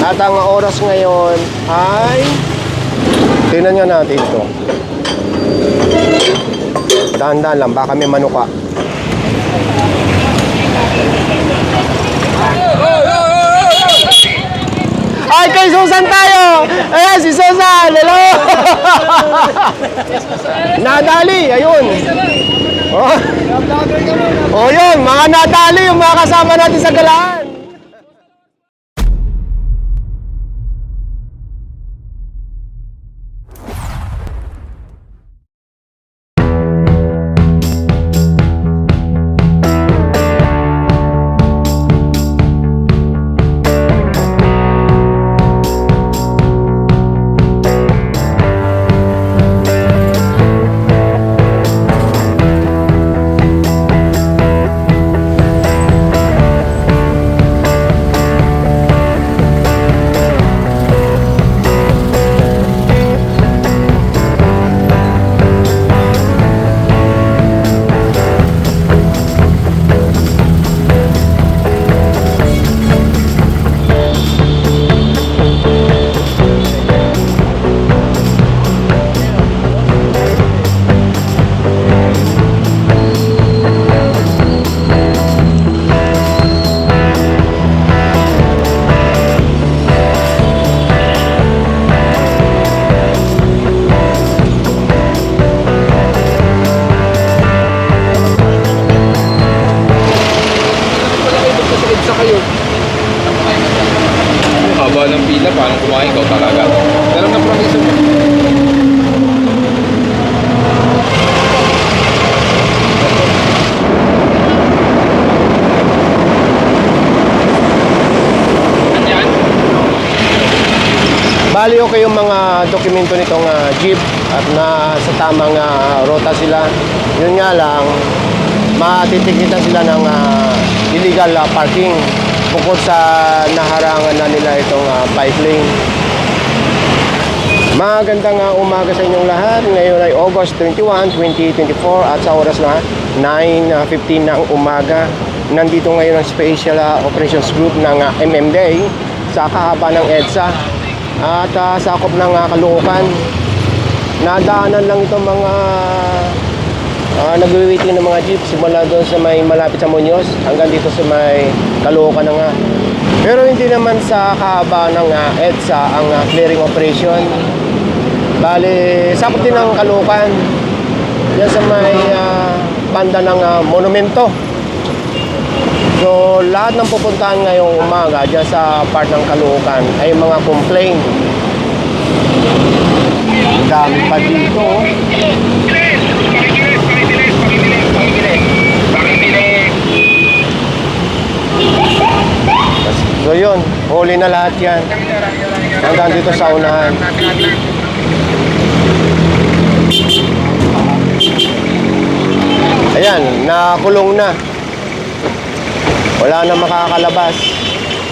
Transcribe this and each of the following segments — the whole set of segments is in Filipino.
At ang oras ngayon ay tingnan nga natin ito. Dahan-dahan lang, baka may manuka. Ay, kay Susan tayo! Ayan, si Susan! Hello! Nadali, ayun. Oh. oh, yun, mga nadali yung mga kasama natin sa galaan. Bali okay yung mga dokumento nitong ah, jeep at na sa tamang ah, rota sila. Yun nga lang, matitikitan sila ng ah, illegal ah, parking bukod sa naharangan na nila itong ah, bike lane. Magandang ah, umaga sa inyong lahat. Ngayon ay August 21, 2024 at sa oras na 9.15 ng umaga. Nandito ngayon ang Special ah, Operations Group ng ah, MMDA sa kahaba ng EDSA at ah, sakop ng uh, Caloocan. Nadaanan lang itong mga uh, nagwi-waiting ng mga jeep simula doon sa may malapit sa Muñoz hanggang dito sa may Caloocan na nga. Pero hindi naman sa kahaba ng ah, EDSA ang ah, clearing operation. Bali, sakop din ng Caloocan. Yan sa may ah, banda ng ah, monumento. So, lahat ng pupuntahan ngayong umaga dyan sa part ng Caloocan ay mga complaint. Ang dami pa dito. oh. So yun, huli na lahat yan. Hanggang dito sa unahan. Ayan, nakulong na. Wala na makakalabas.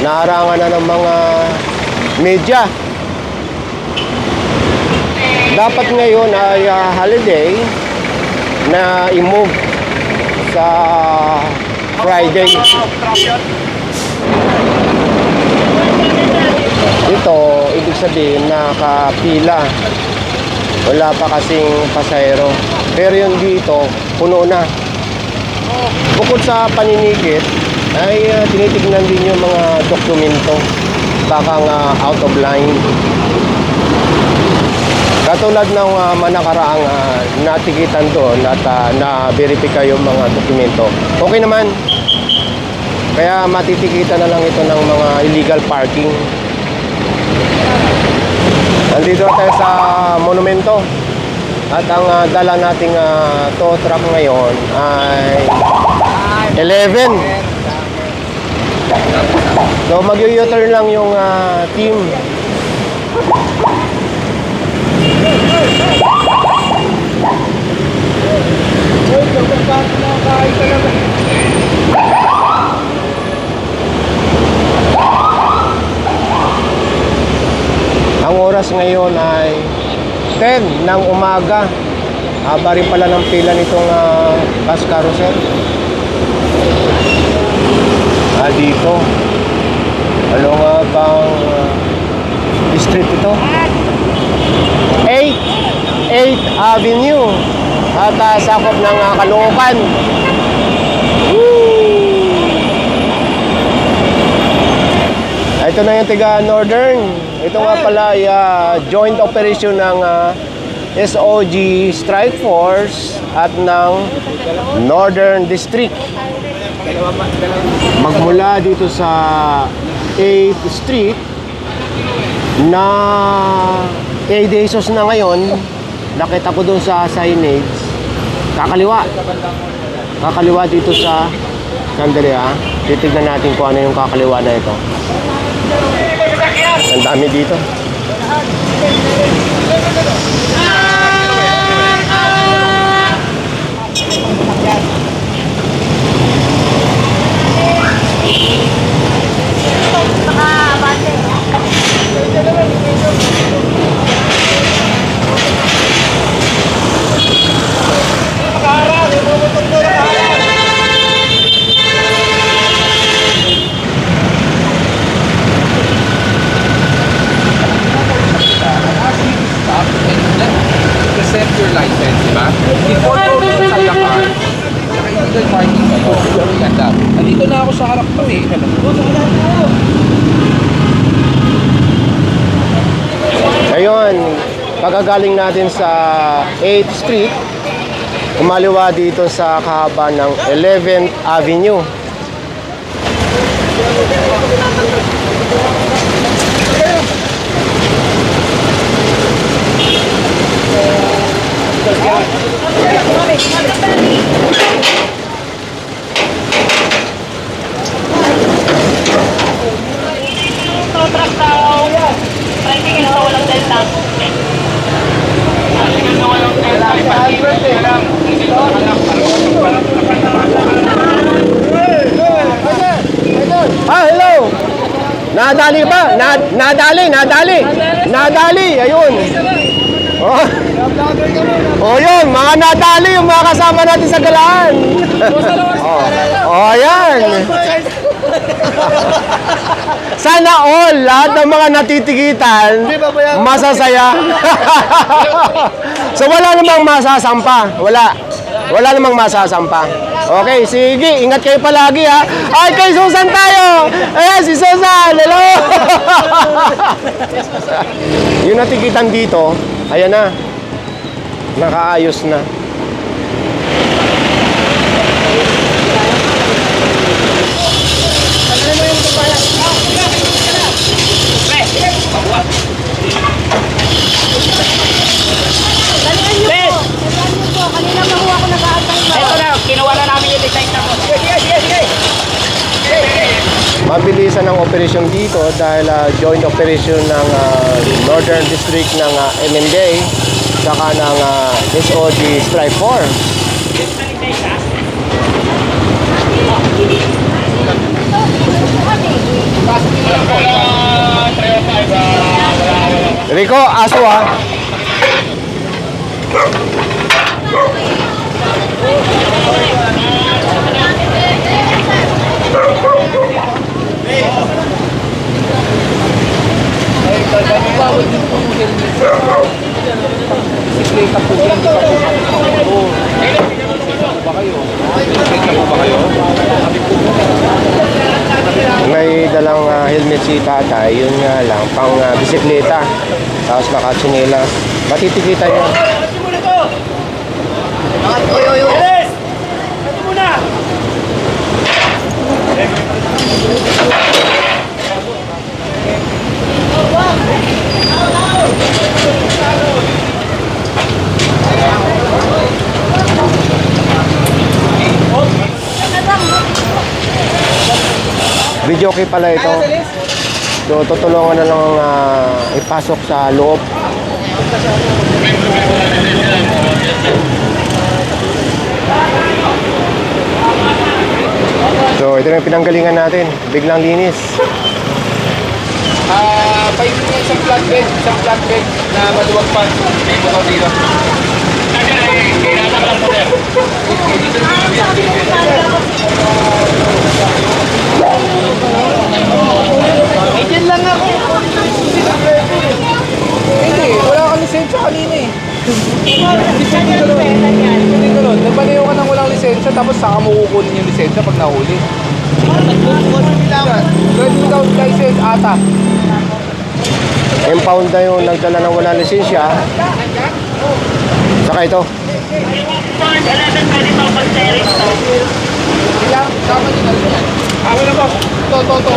Naharangan na ng mga media. Dapat ngayon ay ah, holiday na i-move sa Friday. Ito, ibig sabihin nakapila. Wala pa kasing pasahero. Pero yung dito, puno na. Bukod sa paninikit, ay uh, tinitignan din yung mga dokumento. Baka nga out of line. Katulad ng uh, manakaraang uh, natikitan doon at uh, na-verify yung mga dokumento. Okay naman. Kaya matitikitan na lang ito ng mga illegal parking. Nandito na tayo sa monumento. At ang uh, dala nating uh, tow truck ngayon ay 11. So mag-u-turn lang yung uh, team. Ang oras ngayon ay 10 ng umaga. Haba rin pala ng pila nitong uh, bus carousel. Ah, dito. Ano nga bang uh, street ito? 8th 8 Avenue at uh, sakop ng uh, Kalungukan. Ito na yung tiga Northern. Ito nga pala ay uh, joint operation ng uh, SOG Strike Force at ng Northern District. Magmula dito sa 8th Street na 8 pesos na ngayon, nakita ko doon sa signage, kakaliwa. Kakaliwa dito sa Sandali ah. Titignan natin kung ano yung kakaliwa na ito. Ang dami dito. stop and then present your license, di ba? Before going inside the car, naka-illegal parking kayo. Ganda. Nandito na ako sa harap mo eh. Ngayon, pagkagaling natin sa 8th Street, umaliwa dito sa kahaba ng 11th Avenue. truck Tricycle sa walang delta. Tricycle sa walang delta. Ah, hello! Nadali ba? Na, nadali, nadali. Nadali, ayun. Oh. oh, yun, mga nadali yung mga kasama natin sa galaan. oh. oh, ayan. Sana all, lahat ng mga natitigitan, masasaya. so wala namang masasampa. Wala. Wala namang masasampa. Okay, sige, ingat kayo palagi ha. Ay, kay Susan tayo! Ayan, si Susan! Hello! yung natikitan dito, ayan na. Nakaayos na. Ben! Kanina pa ako nag-aantay ba? Ito na, kinuha na namin yung design na po. Mabilisan ang operasyon dito dahil ah, joint operation ng ah, Northern District ng uh, MMDA saka ng ah, SOG Strike 4. Rico, aso ah. Bisikleta po yan. Di ba po? Bisikleta po ba kayo? Bisikleta po ba kayo? May dalang ah, helmet si tatay, yun nga lang, pang ah, bisikleta. Tapos nakatsinelas. Matitikita niya. Video okay pala ito. So, tutulungan na lang ah, ipasok sa loob. So, ito na yung pinanggalingan natin. Biglang linis. Ah, pahingi nga isang flatbed, isang flatbed na maluwag pa. May motor dito. Agent lang ako. Hindi, wala kang lisensya kanina eh. Lisensya ka nun. Hindi ka nun. Nagpalayo ka nang walang lisensya, tapos saka mo kukunin yung lisensya pag nahuli. Driving without license, ata. Impound na yung nagdala ng walang lisensya. Saka ito. Kailangan tama nyo na rin yan. Ako na po. Ito, ito, ito.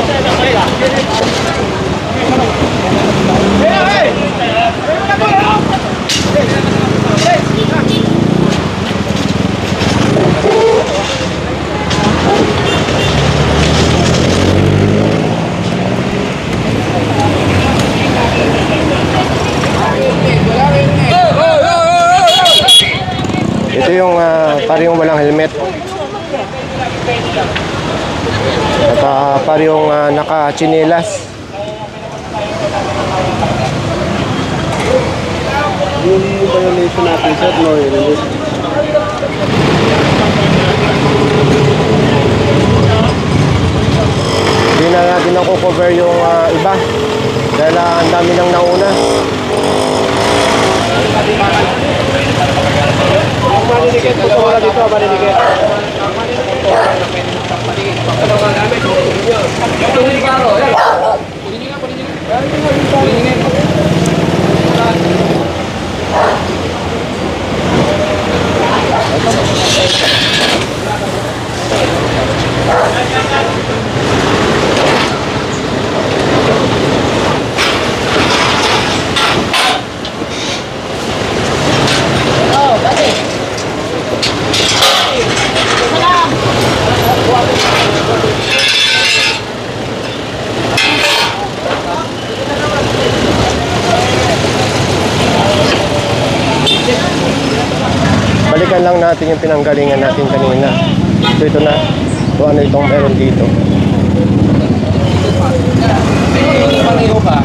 Ito yung uh, parehong walang helmet. At uh, parehong uh, naka-chinelas. Yung violation natin, sir, no, yun. Hindi na natin ako-cover yung uh, iba. Dahil uh, ang dami nang nauna. Maninikit po wala dito, maninikit. Ito yung karo. eh. Kunin nyo nga, kunin nyo nga. Kunin nyo nga. Balikan lang natin yung pinanggalingan natin kanina. So ito na. Kung ano itong meron dito. Eh, pareho ka.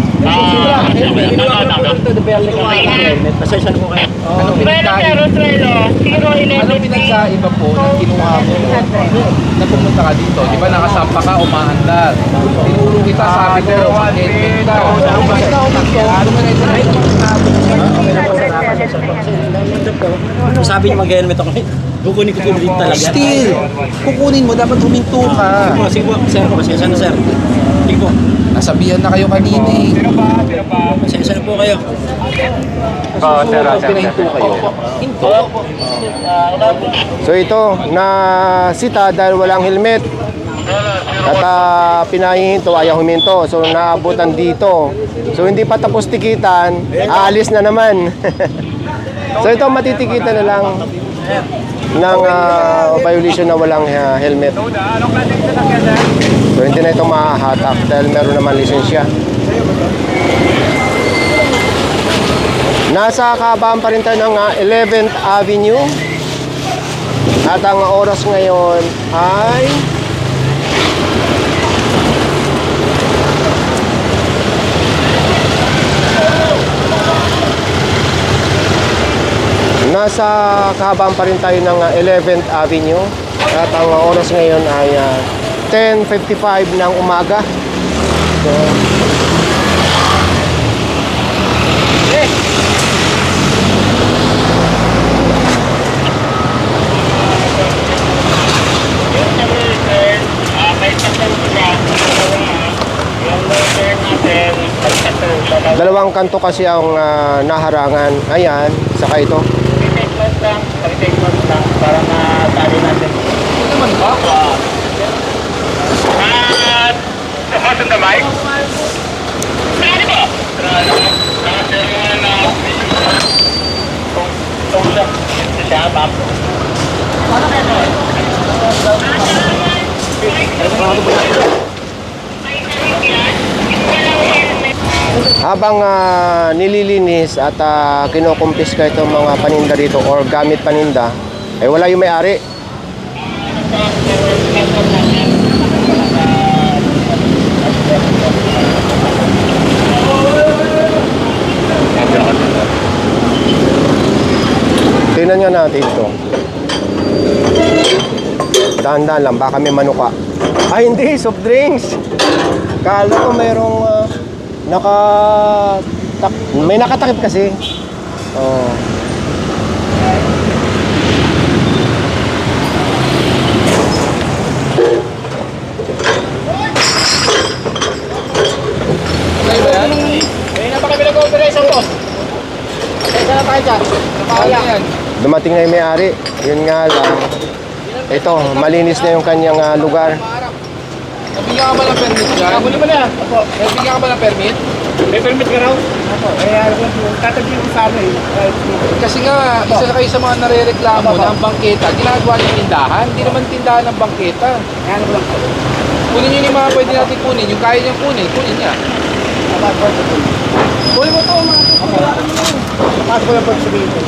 Pasensya na po kayo. Ano pinagkaiba? Ano pinagkaiba po na kinuha mo na pumunta ka dito? Di ba nakasampa ka, umaandar? Tinuro kita, sabi ko, mag-helmet ka. Sabi niya mag-helmet ako. Kukunin ko din talaga. Still, kukunin mo, dapat huminto ka. Sige po, sige po, sir. Pasensya na, sir. Sige po. Nasabihan na kayo kanina eh. Pasensya na po kayo. Oo, sir, Pinahinto kayo. Hinto. So ito, na sita dahil walang helmet. At uh, pinahihinto, ayaw huminto. So naabutan dito. So hindi pa tapos tikitan, aalis na naman. so ito matitikitan na lang ng ah, violation na walang ah, helmet. So hindi na ito mahahatak dahil meron naman lisensya. Nasa kabaan pa rin tayo ng ah, 11th Avenue. At ang oras ngayon ay Nasa kahabaan pa rin tayo ng ah, 11th Avenue. At ang oras ngayon ay ah, 10.55 ng umaga. So, dalawang kanto kasi ang ah, naharangan. Ayan, saka ito. Ano naman ba? Habang ah, nililinis at uh, kinukumpiska itong mga paninda dito or gamit paninda, ay wala yung may-ari. Tingnan nga natin ito. Dahan-dahan lang, baka may manuka. Ay, hindi, soft drinks. Kala ko mayroong ah, naka... Tak, may nakatakip kasi. Oh. Ano yan? Dumating na yung may-ari. Yun nga lang. Ito, malinis na yung kanyang ah, lugar. Nabigyan ka ba ng permit dyan? Kunin mo na. Opo. Nabigyan ka ba ng permit? May permit ka raw? Opo. Eh, alam ko, tatagyan ko sa ano eh. Kasi nga, isa na kayo sa mga narereklamo na ang bangketa, ginagawa niyo tindahan. Hindi naman tindahan ng bangketa. Ano lang po. Kunin niyo yung mga pwede natin kunin. Yung kaya niyang kunin, kunin niya. Kunin mo to, mga Pasok ko lang po sa dito.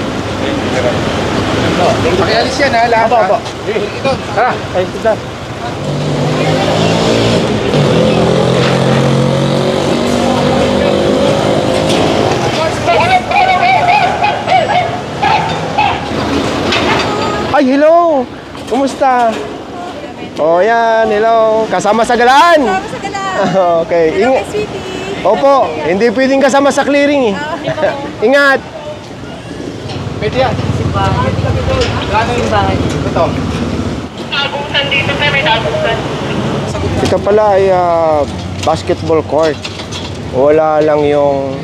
Pakialis yan ha, lahat Opo, ha. opo. Ito, Tara, tayo kita. Ay, hello! Kumusta? Oh, yan. Hello. Kasama sa galaan. Kasama sa gala. okay. Hello, Ingat. kay sweetie. Opo, hindi pwedeng kasama sa clearing eh. Ingat. pwede yan. Plano yung bahay. Ito. Ito pala ay ah, basketball court. Wala lang yung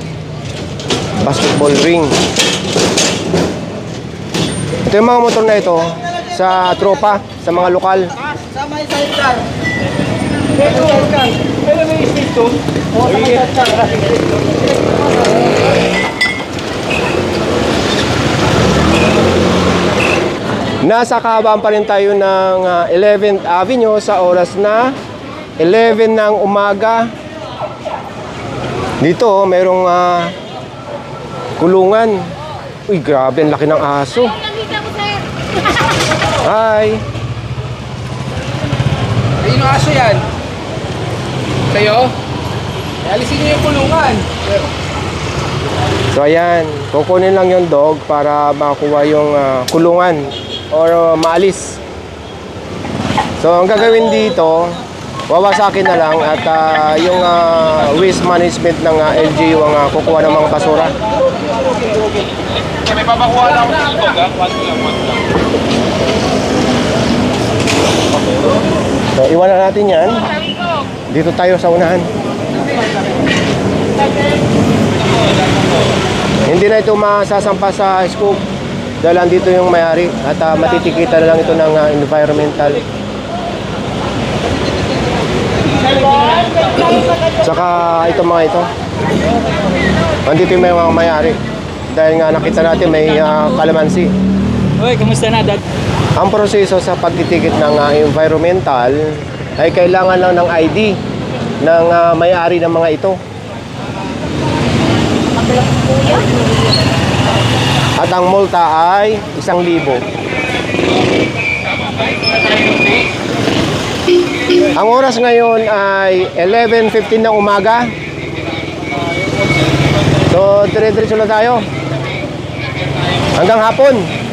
basketball ring. Ito yung mga motor na ito sa tropa, sa mga lokal. Sama yung sidecar. Pero, pero may space to. Oo. Nasa kahabaan pa rin tayo ng ah, 11th Avenue sa oras na 11 ng umaga. Dito, oh, mayroong ah, kulungan. Uy, grabe, ang laki ng aso. Hi. Ayun yung aso yan. Sa'yo? Eh, alisin niyo yung kulungan. So ayan, kukunin lang yung dog para makuha yung ah, kulungan or ah, maalis. So ang gagawin dito, wawasakin na lang at ah, yung ah, waste management ng ah, LGU ang ah, kukuha ng mga basura. May papakuha lang ako ng dog ha. One lang, one lang. So iwanan natin yan. Dito tayo sa unahan. Hindi na ito masasampa sa scoop dahil andito yung mayari at ah, matitikita na lang ito ng ah, environmental. Saka ito mga ito. Andito yung mga mayari. Dahil nga nakita natin may ah, kalamansi. Hoy, kamusta na, Dad? Ang proseso sa pagtitikit ng ah, environmental ay kailangan lang ng ID ng ah, may-ari ng mga ito. At ang multa ay isang libo. Ang oras ngayon ay 11.15 ng umaga. So, dire-diretso na tayo. Hanggang hapon.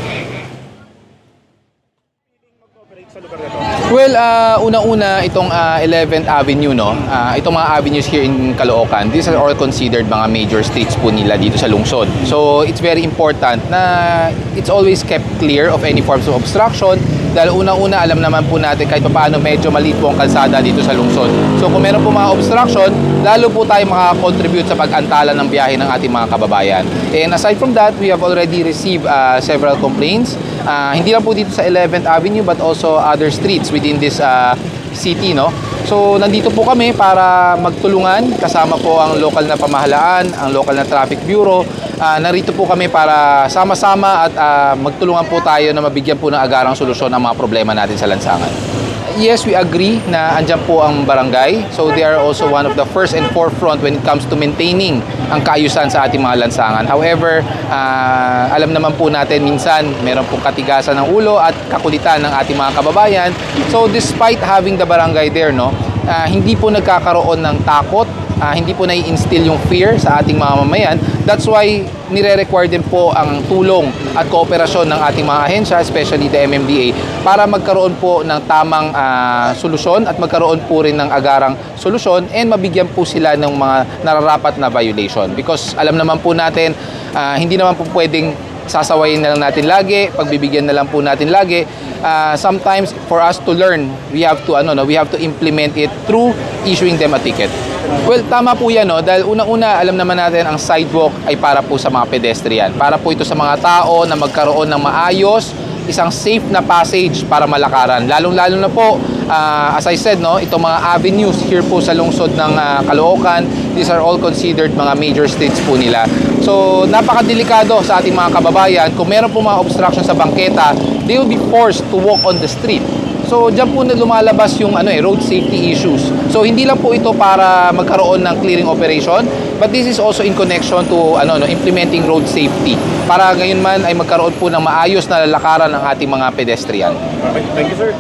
Well, ah, una-una itong ah, 11th Avenue, no? Ah, itong mga avenues here in Caloocan, these are all considered mga major streets po nila dito sa lungsod. So, it's very important na it's always kept clear of any forms of obstruction dahil unang-una alam naman po natin kahit paano medyo maliit po ang kalsada dito sa lungsod. So, kung meron po mga obstruction, lalo po tayo makaka-contribute sa pag-antala ng biyahe ng ating mga kababayan. And aside from that, we have already received ah, several complaints Ah, hindi lang po dito sa 11th Avenue but also other streets within this ah, city no? So nandito po kami para magtulungan kasama po ang local na pamahalaan ang local na traffic bureau. Ah, narito po kami para sama-sama at ah, magtulungan po tayo na mabigyan po ng agarang solusyon ang mga problema natin sa lansangan Yes, we agree na andyan po ang barangay. So they are also one of the first and forefront when it comes to maintaining ang kaayusan sa ating mga lansangan. However, ah, alam naman po natin minsan meron pong katigasan ng ulo at kakulitan ng ating mga kababayan. So despite having the barangay there, no, ah, hindi po nagkakaroon ng takot ah, hindi po nai-instill yung fear sa ating mga mamayan. That's why nire-require din po ang tulong at kooperasyon ng ating mga ahensya, especially the MMDA, para magkaroon po ng tamang ah, solusyon at magkaroon po rin ng agarang solusyon and mabigyan po sila ng mga nararapat na violation. Because alam naman po natin, ah, hindi naman po pwedeng sasawayin na lang natin lagi, pagbibigyan na lang po natin lagi. Ah, sometimes for us to learn, we have to ano no, we have to implement it through issuing them a ticket. Well, tama po yan, no? Dahil unang-una, alam naman natin ang sidewalk ay para po sa mga pedestrian. Para po ito sa mga tao na magkaroon ng maayos, isang safe na passage para malakaran. Lalong-lalo na po, ah, as I said, no, itong mga avenues here po sa lungsod ng ah, Caloocan, these are all considered mga major streets po nila. So, napakadelikado sa ating mga kababayan. Kung meron po mga obstruction sa bangketa, they will be forced to walk on the street. So, diyan po na lumalabas yung ano eh, road safety issues. So, hindi lang po ito para magkaroon ng clearing operation, but this is also in connection to ano no, implementing road safety. Para ngayon man ay magkaroon po ng maayos na lalakaran ng ating mga pedestrian. Thank you sir.